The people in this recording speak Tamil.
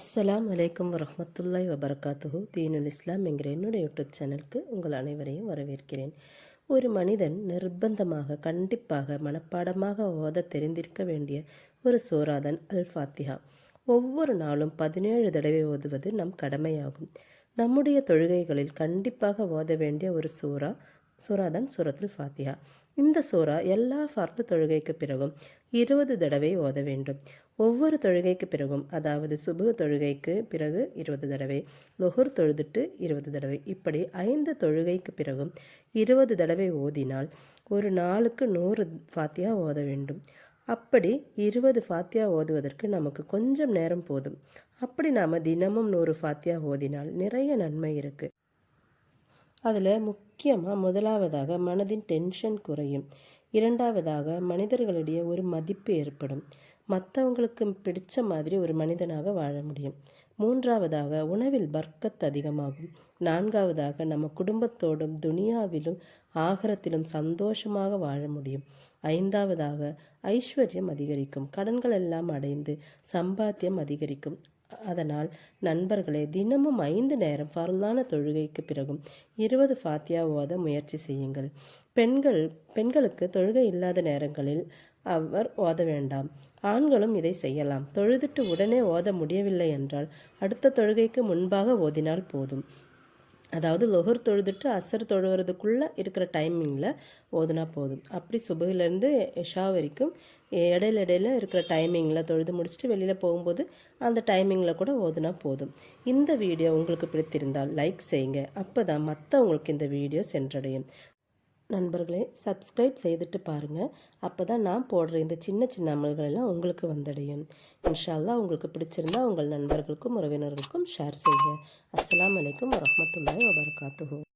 அஸ்லாம் வலைக்கம் வரமத்துல்லாய் வபர்காத்துஹு. தீனுல் இஸ்லாம் என்கிற என்னுடைய யூடியூப் சேனலுக்கு உங்கள் அனைவரையும் வரவேற்கிறேன். ஒரு மனிதன் நிர்பந்தமாக கண்டிப்பாக மனப்பாடமாக ஓத தெரிந்திருக்க வேண்டிய ஒரு சூறாதான் அல் ஃபாத்திஹா ஒவ்வொரு நாளும் பதினேழு தடவை ஓதுவது நம் கடமையாகும். நம்முடைய தொழுகைகளில் கண்டிப்பாக ஓத வேண்டிய ஒரு சூறா சூறா தான் சூரத்தில் ஃபாத்தியா இந்த சூறா எல்லா ஃபர்து தொழுகைக்கு பிறகும் இருபது தடவை ஓத வேண்டும். ஒவ்வொரு தொழுகைக்கு பிறகும் அதாவது சுபு தொழுகைக்கு பிறகு இருபது தடவை லொஹூர் தொழுதுட்டு இருபது தடவை இப்படி ஐந்து தொழுகைக்கு பிறகும் இருபது தடவை ஓதினால் ஒரு நாளுக்கு நூறு ஃபாத்தியா ஓத வேண்டும். அப்படி இருபது ஃபாத்தியா ஓதுவதற்கு நமக்கு கொஞ்சம் நேரம் போதும். அப்படி நாம் தினமும் நூறு ஃபாத்தியா ஓதினால் நிறைய நன்மை இருக்குது அதில் முக்கியமாக முதலாவதாக மனதின் டென்ஷன் குறையும். இரண்டாவதாக மனிதர்களிடையே ஒரு மதிப்பு ஏற்படும். மற்றவங்களுக்கு பிடித்த மாதிரி ஒரு மனிதனாக வாழ முடியும். மூன்றாவதாக உணவில் பர்க்கத் அதிகமாகும். நான்காவதாக நம்ம குடும்பத்தோடும் துனியாவிலும் ஆகரத்திலும் சந்தோஷமாக வாழ முடியும். ஐந்தாவதாக ஐஸ்வர்யம் அதிகரிக்கும். கடன்கள் எல்லாம் அடைந்து சம்பாத்தியம் அதிகரிக்கும். அதனால் நண்பர்களே தினமும் ஐந்து நேரம் ஃபர்லான தொழுகைக்கு பிறகும் இருபது ஃபாத்தியா ஓத முயற்சி செய்யுங்கள். பெண்கள் பெண்களுக்கு தொழுகை இல்லாத நேரங்களில் அவர் ஓத வேண்டாம். ஆண்களும் இதை செய்யலாம். தொழுதுட்டு உடனே ஓத முடியவில்லை என்றால் அடுத்த தொழுகைக்கு முன்பாக ஓதினால் போதும். அதாவது லொஹர் தொழுதுட்டு அசர் தொழுகிறதுக்குள்ளே இருக்கிற டைமிங்கில் ஓதுனா போதும். அப்படி சுபகிலேருந்து எஷா வரைக்கும் இடையில இடையில இருக்கிற டைமிங்கில் தொழுது முடிச்சுட்டு வெளியில் போகும்போது அந்த டைமிங்கில் கூட ஓதுனா போதும். இந்த வீடியோ உங்களுக்கு பிடித்திருந்தால் லைக் செய்யுங்க. அப்போ தான் மற்றவங்களுக்கு இந்த வீடியோ சென்றடையும். நண்பர்களே சப்ஸ்கிரைப் செய்துட்டு பாருங்கள் அப்போ தான் நான் போடுற இந்த சின்ன சின்ன அமல்களெல்லாம் உங்களுக்கு வந்தடையும். இன்ஷால்லா உங்களுக்கு பிடிச்சிருந்தா உங்கள் நண்பர்களுக்கும் உறவினர்களுக்கும் ஷேர் செய்யுங்க. அஸ்லாம் அலைக்கும் வரமத்துல்லாய் வபரகாத்துஹு.